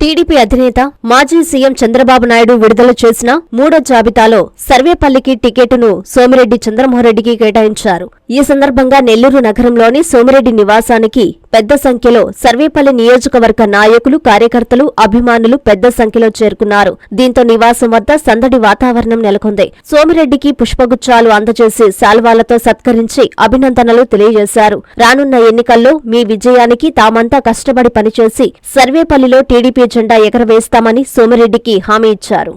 TDP అధినేత మాజీ CM Chandrababu Naidu విడుదల చేసిన మూడో జాబితాలో సర్వేపల్లికి టికెటును సోమిరెడ్డి చంద్రమోహన్రెడ్డికి కేటాయించారు. ఈ సందర్భంగా నెల్లూరు నగరంలోని సోమిరెడ్డి నివాసానికి పెద్ద సంఖ్యలో సర్వేపల్లి నియోజకవర్గ నాయకులు కార్యకర్తలు అభిమానులు పెద్ద సంఖ్యలో చేరుకున్నారు. దీంతో నివాసం వద్ద సందడి వాతావరణం నెలకొంది. సోమిరెడ్డికి పుష్పగుచ్చాలు అందజేసి శాల్వాలతో సత్కరించి అభినందనలు తెలియజేశారు. రానున్న ఎన్నికల్లో మీ విజయానికి తామంతా కష్టపడి పనిచేసి సర్వేపల్లిలో టీడీపీ జెండా ఎగరవేస్తామని సోమిరెడ్డికి హామీ ఇచ్చారు.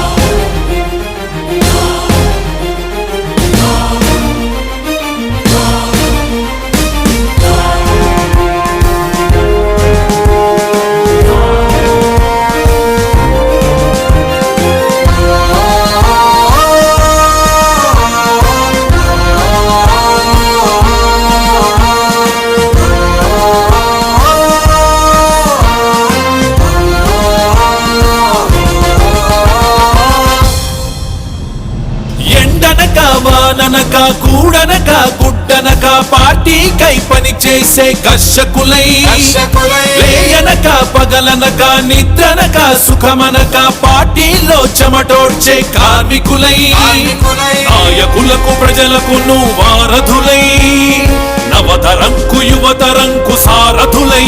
వాననక కూడనక గుడ్డనక పార్టీకై పని చేసే కర్షకులై లేయనక పగలనక నిద్రనక సుఖమనక పార్టీలో చెమటోడ్చే కార్మికులై. నాయకులకు ప్రజలకు వారధులై నవతరంకు యువతరంకు సారథులై.